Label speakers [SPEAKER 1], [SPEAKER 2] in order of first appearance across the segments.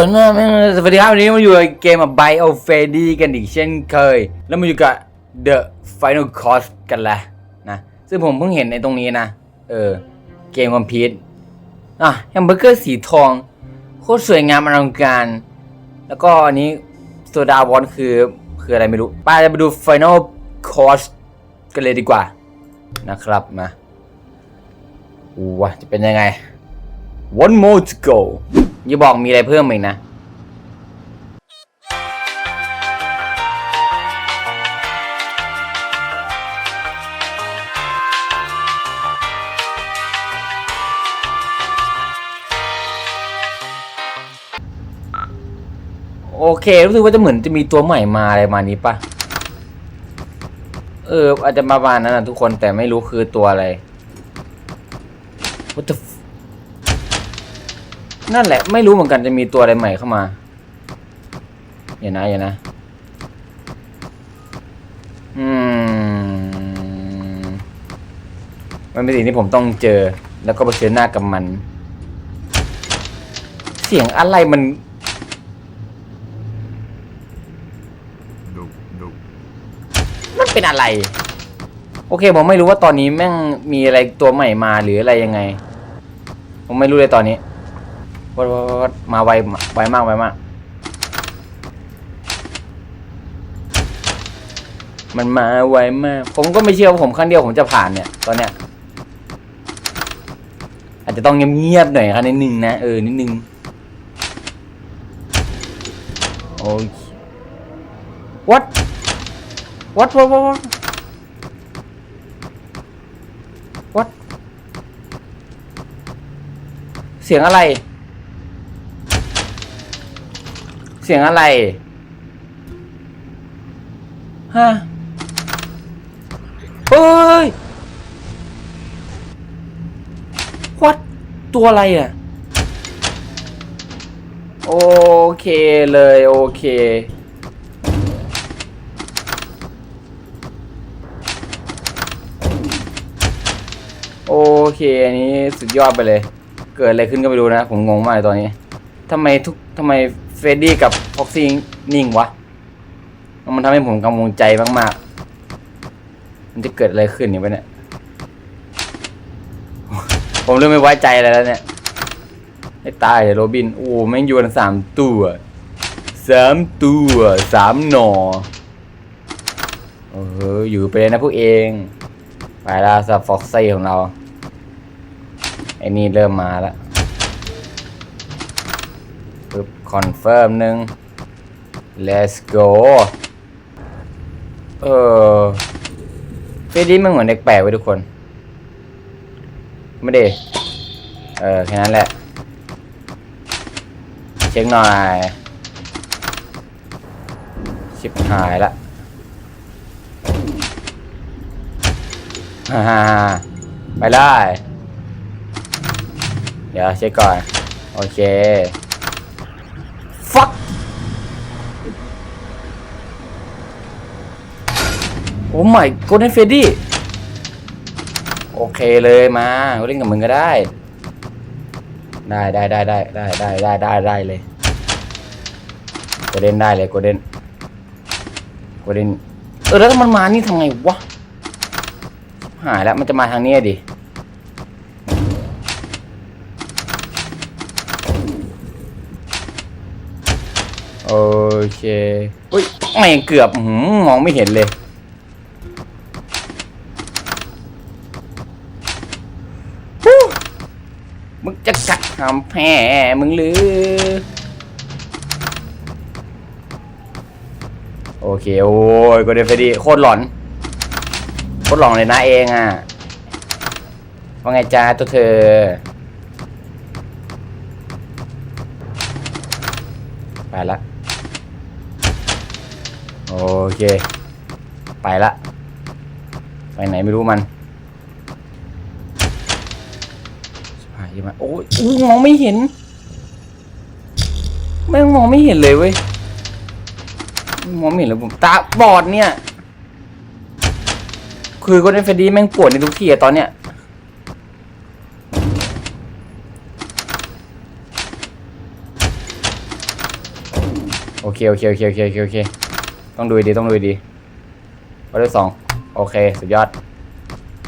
[SPEAKER 1] คนแม่งสวัสดีครับวันนี้มาอยู่ในเกมแบบ Bio f a d y กันอีกเช่นเคย แล้วมาอยู่กับ The Final Cost กันแล้วนะ ซึ่งผมเพิ่งเห็นในตรงนี้นะ เออ เกมคอมพิวต์อะแฮมเบอร์เกอร์สีทอง โคตรสวยงามอลังการ แล้วก็อันนี้โซดาวอนคือ คืออะไรไม่รู้ป้าจะไปดู Final Cost กันเลยดีกว่า นะครับมาอู้วจะเป็นยังไง one more to go อย่าบอกมีอะไรเพิ่มอีกนะ โอเค รู้สึกว่าจะเหมือนจะมีตัวใหม่มาอะไรมานี้ปะเออ อาจจะมาประมาณนั้นนะทุกคนแต่ไม่รู้คือตัวอะไร What the นั่นแหละ ไม่รู้เหมือนกันจะมีตัวอะไรใหม่เข้ามาอย่านะอย่านะ อืม มันเป็นสิ่งที่ผมต้องเจอ แล้วก็เผชิญหน้ากับมัน เสียงอะไรมันมันเป็นอะไร โอเค ผมไม่รู้ว่าตอนนี้แม่งมีอะไรตัวใหม่มาหรืออะไรยังไง ผมไม่รู้เลยตอนนี้ วัดวัดวัดมาไวไวมากไวมาก มันมาไวมาก ผมก็ไม่เชื่อว่าผมครั้งเดียวผมจะผ่านเนี่ย ตอนเนี้ย อาจจะต้องเงียบๆหน่อยครับนิดนึงนะ เออ นิดนึง โอเค what what what what what what เสียงอะไร เสียงอะไร ฮะเฮ้ย what ตัวอะไรอะ โอเคเลยโอเค โอเคอันนี้สุดยอดไปเลย เกิดอะไรขึ้นก็ไม่รู้นะ ผมงงมากเลยตอนนี้ทำไมทุก ทำไมเฟรดดี้กับพ็อกซี่นิ่งวะ มันทำให้ผมกังวลใจมากๆ มันจะเกิดอะไรขึ้นเนี่ยปะเนี่ย ผมเริ่มไม่ไว้ใจอะไรแล้วเนี่ยให้ตายเลยโรบิน โอ้แม่งอยู่กันสามตัวสามตัวสามหนอเอออยู่ไปเลยนะพวกเอง ไปล้วสำหรับฟ็อกซี่ของเราไอ้นี่เริ่มมาแล้ว คอนเฟิร์มหนึ่ง let's go เออเฟรดดี้มันเหมือนเด็กแปลกไว้ทุกคน ไม่ได้เออ แค่นั้นแหละ เช็คหน่อย ชิบหายละฮ่าฮ่าฮ่าไปได้ เดี๋ยวเช็คก่อน โอเค โอ้ my golden freddy โอเคเลยมาเล่นกับมึงก็ได้ ได้ได้ได้ได้ได้ได้ได้ได้ได้เลยโกลเด้นได้เลยโกลเด้นโกลเด้นเออแล้วมันมานี่ทำไงวะหายแล้วมันจะมาทางนี้ดิโอเคอุ้ยไม่เกือบหือมองไม่เห็นเลย มึงจะกัดหำแพ้มึงหรือ โอเค โอ้ยก็เดฟดีโคตรหลอน โคตรหลอนเลยนะเองอะ ว่าไงจ้าตัวเธอ ไปละ โอเค ไปละ ไปไหนไม่รู้มัน หายมาโอ้ยอู้มองไม่เห็น แม่งมองไม่เห็นเลยเว้ย มองไม่เห็นเลยผมตาบอดเนี่ย คือก็ได้เฟรดดี้แม่งปวดในทุกที่อะตอนเนี้ยโเคโอเคโอเคโอเคโอเคโอเค ต้องดูดีต้องดูดีวอเตอร์สองโอเค สุดยอด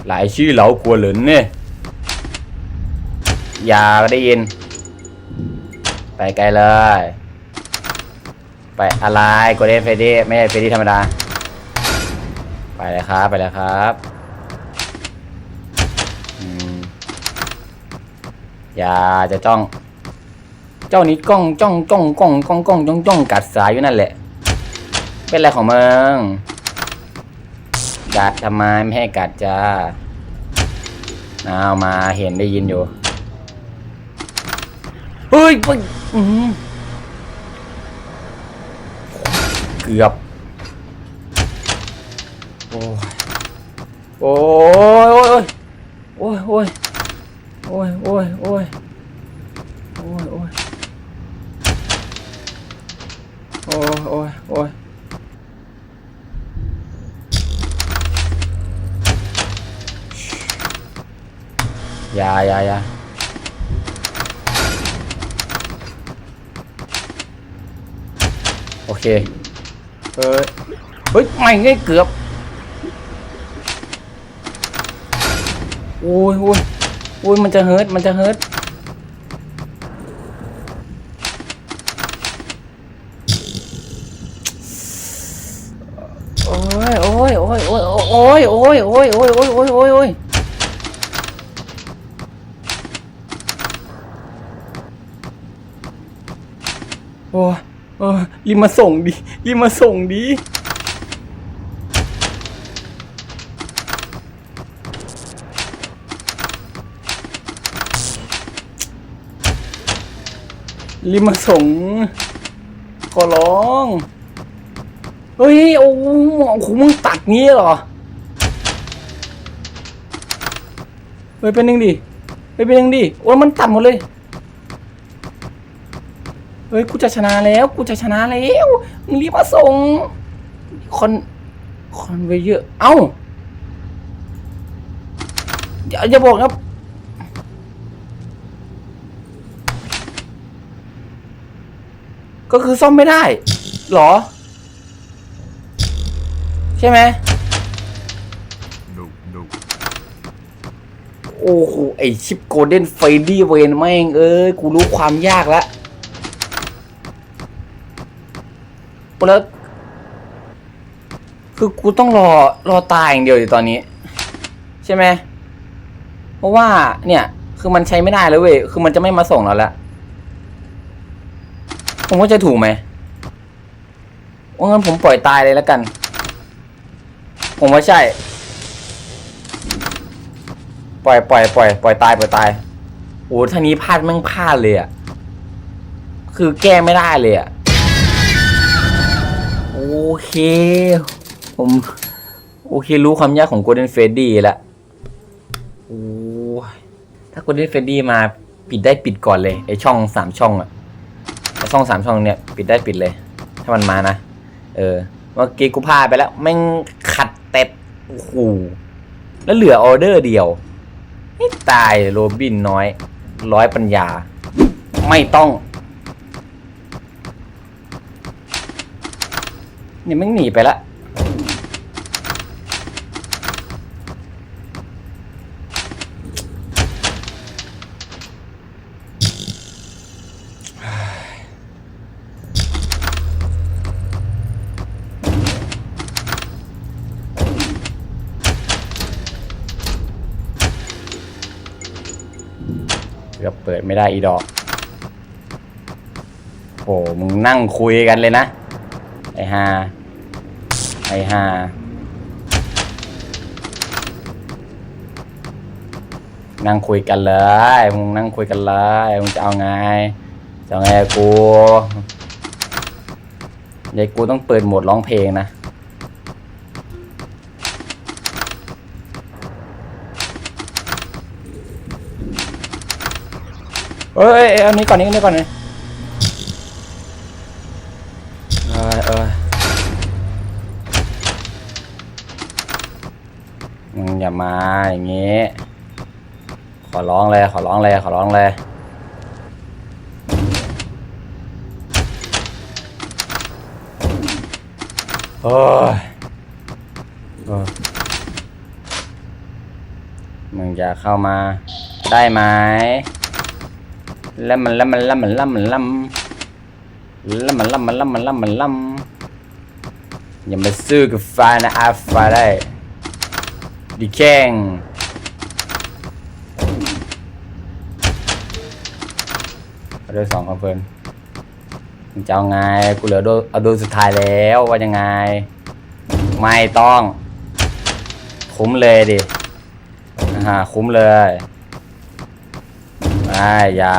[SPEAKER 1] หลายชื่อเหลากลัวเหลินเนี่ย อย่าได้ยิน ไปไกลเลย ไปอะไรกดเล่นเฟรดดี้ไม่ใช่เฟรดดี้ธรรมดา ไปเลยครับ ไปเลยครับอืมอย่าจะจ้อง เจ้านี้กล้องจ้องจ้องกล้องกล้องกล้องจ้องจ้องกัดสายอยู่นั่นแหละ เป็นอะไรของมึงกัดทำไมไม่ให้กัดจ้าเอามาเห็นได้ยินอยู่ เฮ้ยเฮ้ยอื้อหือเกือบโอ้ยโอ้ยโอ้ยโอ้ยโอ้ยโอ้ยโอ้ยโอ้ยโอ้ยโอ้ยโอ้ยโอ้ยโอ้ยอย่าอย่าอย่า โอเคเฮ้ยเฮ้ยไม่ไงเกือบโอ้ยโอ้ยโอ้ยมันจะเฮิร์ตมันจะเฮิร์ตโอ้ยโอ้ยโอ้ยโอ้ยโอ้ยโอ้ยโอ้ยโอ้ยโอ้ยโอ้ยโอ้ยโอ้ยโอ้ย โอ้ยรีบมาส่งดิรีบมาส่งดิรีบมาส่งขอร้อง เฮ้ยโอ้โหโอ้โหมึงตัดงี้เหรอ เฮ้ยเป็นหนึ่งดิเฮ้ยเป็นหนึ่งดิ โอ้ยมันตัดหมดเลย เฮ้ยกูจะชนะแล้วกูจะชนะแล้วมึงรีบมาส่งคอนคอนเวเยอร์เอ้าอย่าอย่าบอกนะก็คือซ่อมไม่ได้เหรอ ใช่ไหม
[SPEAKER 2] no no
[SPEAKER 1] โอ้โหไอชิปโกลเด้นไฟดี้เวนแม่งเอ้ยกูรู้ความยากแล้ว แล้วคือกูต้องรอรอตายอย่างเดียวอยู่ตอนนี้ ใช่ไหมเพราะว่าเนี่ย คือมันใช้ไม่ได้แล้วเว้ยคือมันจะไม่มาส่งเราแล้วผมว่าจะถูกไหมว่างั้นผมปล่อยตายเลยแล้วกัน ผมว่าใช่ ปล่อยปล่อยปล่อยปล่อยตายปล่อยตายโอ้ท่านี้พลาดแม่งพลาดเลยอะคือแก้ไม่ได้เลยอะ เค ผม โอเครู้ความยากของ Golden Freddy แล้วโอ้ถ้า Golden Freddy มาปิดได้ปิดก่อนเลยไอช่องสามช่องอะไอช่องสามช่องเนี่ยปิดได้ปิดเลย ถ้ามันมานะ เออเมื่อกี้กูพลาดไปแล้วแม่งขัดเต็ดโอ้โหแล้วเหลือออเดอร์เดียวตายโรบินน้อย ร้อยปัญญา ไม่ต้อง เนี่ยมันหนีไปละเกือบเปิดไม่ได้อีดอกโอ้มึงนั่งคุยกันเลยนะ ไอ้ฮาไอ้ฮานั่งคุยกันเลยมึงนั่งคุยกันเลยมึงจะเอาไงจะเอาไงกูเดี๋ยวกูต้องเปิดโหมดร้องเพลงนะเอ้ยเอานี้ก่อนนี้นี้ก่อนนี่เอ้ยเอ้ย มาอย่างงี้ ขอร้องเลย ขอร้องเลย ขอร้องเลย โอ้ยโอ้ยมึงจะเข้ามาได้ไหมแล้วมันแล้วมันแล้วมันแล้วมันแล้วแล้วมันแล้วมันแล้วมันแล้วมันแล้วอย่ามาซื้อกับฟ้านะอาฟ้าได้ ดีแข้งเอาด้วยสองคอนเฟิร์มมึงจะเอาไง กูเหลือโดเอาโดนสุดท้ายแล้วว่ายังไง ไม่ต้อง คุ้มเลยดิอ่าคุ้มเลยไม่อย่า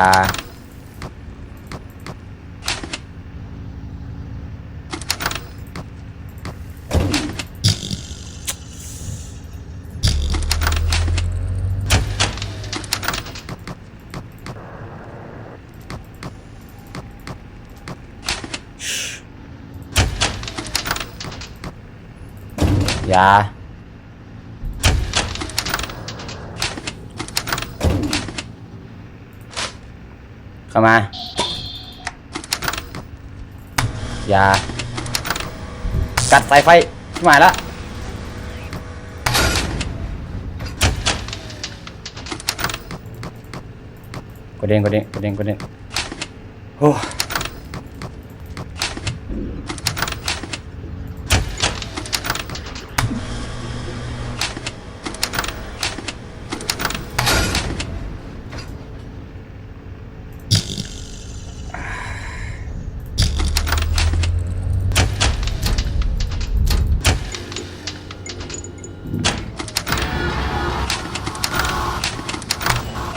[SPEAKER 1] ยาเข้ามา ยา กัดสายไฟชิบหายละกดเด้งกดเด้งกดเด้งกดเด้งโอ้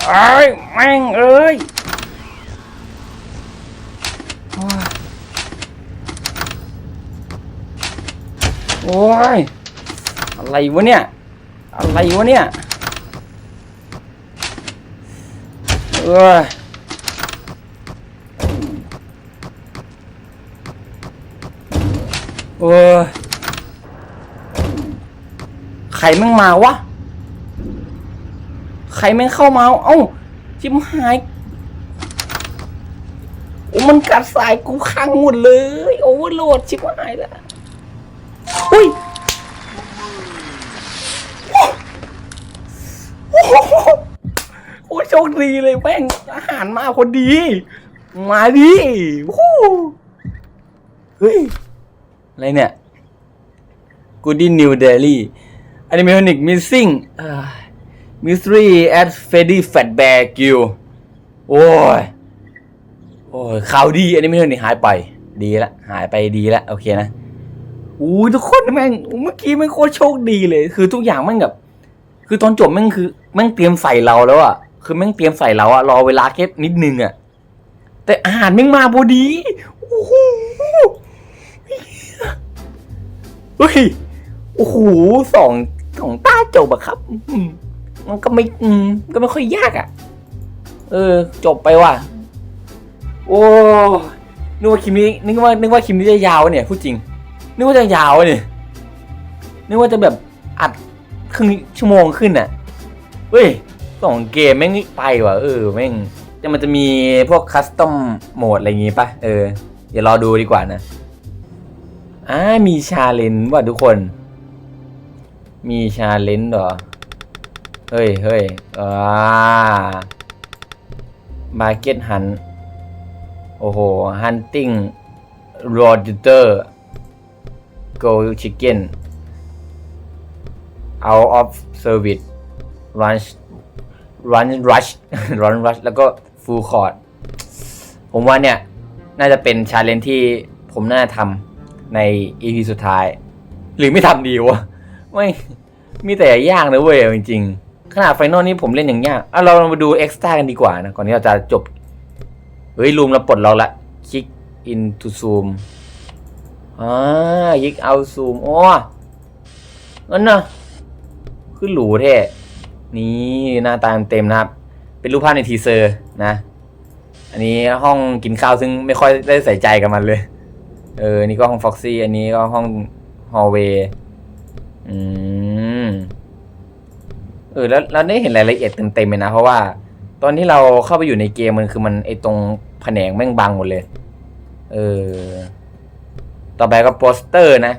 [SPEAKER 1] เอ้ยแม่ งเอ้ยโอ้ยโอ้ย อะไรวะเนี่ย อะไรวะเนี่ย เอ้ยโอ้ยใครแม่งมาวะ ใครแม่งเข้ามา เอ้า ชิมหายโอ้มันกัดสายกูค้างหมดเลย โอเวโหลดชิบหายแล้วอุ้ยโอ้โหโอ้โชคดีเลยแม่งอาหารมาพอดี มาดิโอ้เฮ้ย อะไรเนี่ย Goody New Daily Animatronic Missing อ่า Mystery at Freddy Fazbear Gill โอ้ย โอ้ยข่าวดี อันนี้ไม่เท่านี้หายไป ดีละ หายไปดีละ โอเคนะอู้ยทุกคนแม่ง เมื่อกี้แม่งโคตรโชคดีเลย คือทุกอย่างแม่งแบบ คือตอนจบแม่งคือแม่งเตรียมใส่เราแล้วอะคือแม่งเตรียมใส่เราอะรอเวลาแค่นิดนึงอะแต่อาหารแม่งมาพอดี โอ้โหเฮ้ย โอ้โหสองสองตาจบอะครับ มันก็ไม่อืมก็ไม่ค่อยยากอะเออ จบไปว่ะ โอ้นึกว่าคลิปนี้นึกว่านึกว่าคลิปนี้จะยาวเนี่ยพูดจริง นึกว่าจะยาวเนี่ยนึกว่าจะแบบอัดครึ่งชั่วโมงขึ้นน่ะเฮ้ยสองเกมแม่งไปว่ะเออแม่งแต่มันจะมีพวกคัสตอมโหมดอะไรอย่างงี้ปะเออเดี๋ยวรอดูดีกว่านะอ่ามีชาเลนจ์ว่ะทุกคน มีชาเลนจ์เหรอ เฮ้ยเฮ้ยอ่ามาเก็ตหัน โอ้โห hunting roadster go chicken out of service run run rush run rush แล้วก็ full court ผมว่าเนี่ย น่าจะเป็นชาเลนที่ผมน่าทำใน EP สุดท้าย หรือไม่ทำดีวะ ไม่ มีแต่ยากนะเว้ยจริงๆ ขนาดไฟนอลนี้ผมเล่นอย่างยากอะเรามาดูเอ็กซ์ต้ากันดีกว่านะ ก่อนที่เราจะจบ เฮ้ย รูมเราปลดเราละ คลิก into zoom อ่ายิกเอาซูมโอ้นั่นนะคือหรูแท้นี่หน้าตาเต็มนะครับ เป็นรูปภาพในทีเซอร์นะ อันนี้ห้องกินข้าวซึ่งไม่ค่อยได้ใส่ใจกับมันเลย เออ นี่ก็ห้องฟ็อกซี่ อันนี้ก็ห้องฮอลเวย์อืม เออแล้วเราได้เห็นรายละเอียดเต็มๆเลยนะ เพราะว่า ตอนที่เราเข้าไปอยู่ในเกมมันคือมันไอตรงแผนงแม่งบังหมดเลย เออ ต่อไปก็โปสเตอร์นะ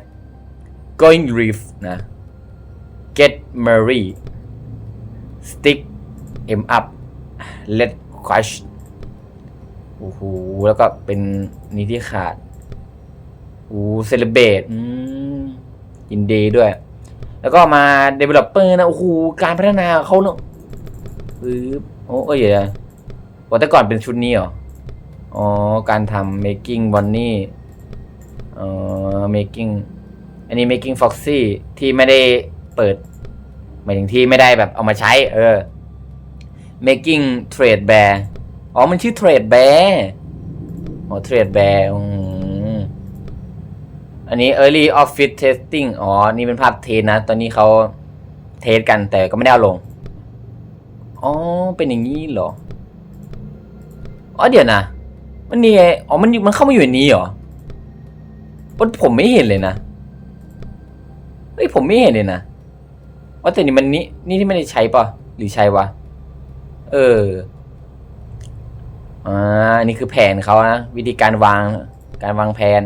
[SPEAKER 1] going reef นะ get Murray stick em up let crush โอ้โห แล้วก็เป็นนี้ที่ขาดโอ้เซเลเบตอืมยินดีด้วย แล้วก็มา developer นะ โอ้โห การพัฒนาเขาเนอะปึ๊บโอ้เอ้ยเดี๋ยวนะว่าแต่ก่อนเป็นชุดนี้เหรอ อ๋อ การทำ making bunny เอ่อ making อันนี้ making foxy ที่ไม่ได้เปิด หมายถึงที่ไม่ได้แบบเอามาใช้ เออ making trade bear อ๋อ มันชื่อ trade bear อ๋อ trade bear อืม อันนี้ early office testing อ๋อ นี่เป็นภาพเทสนะ ตอนนี้เขาเทสกันแต่ก็ไม่ได้เอาลง อ๋อ เป็นอย่างนี้เหรอ อ๋อเดี๋ยวนะ มันนี่ไงอ๋อ มันมันเข้ามาอยู่ในนี้เหรอว่าผมไม่เห็นเลยนะ เฮ้ย ผมไม่เห็นเลยนะ ว่าแต่นี่มันนี่นี่ที่ไม่ได้ใช้ป่ะ หรือใช้วะ เออ อ่านนี้คือแผนเขานะ วิธีการวาง การวางแผน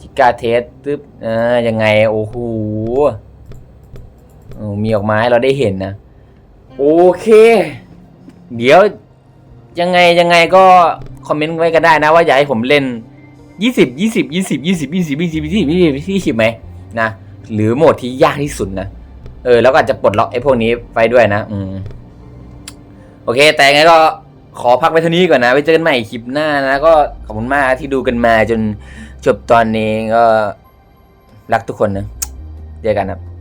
[SPEAKER 1] ชิกาเทสตึ๊บอ่ายังไง โอ้โหมีออกมาให้เราได้เห็นนะ โอเค เดี๋ยวยังไงยังไงก็คอมเมนต์ไว้กันได้นะ ว่าอยากให้ผมเล่น 20 20 20 20 20 20 20 20 20ไหมนะหรือโหมดที่ยากที่สุดนะเออแล้วก็อาจจะปลดล็อกไอ้พวกนี้ไปด้วยนะ อืมโอเค แต่ไงก็ขอพักไปเท่านี้ก่อนนะไว้เจอกันใหม่คลิปหน้านะ ก็ขอบคุณมากที่ดูกันมาจน จบตอนนี้ก็รักทุกคนนะเจอกันครับ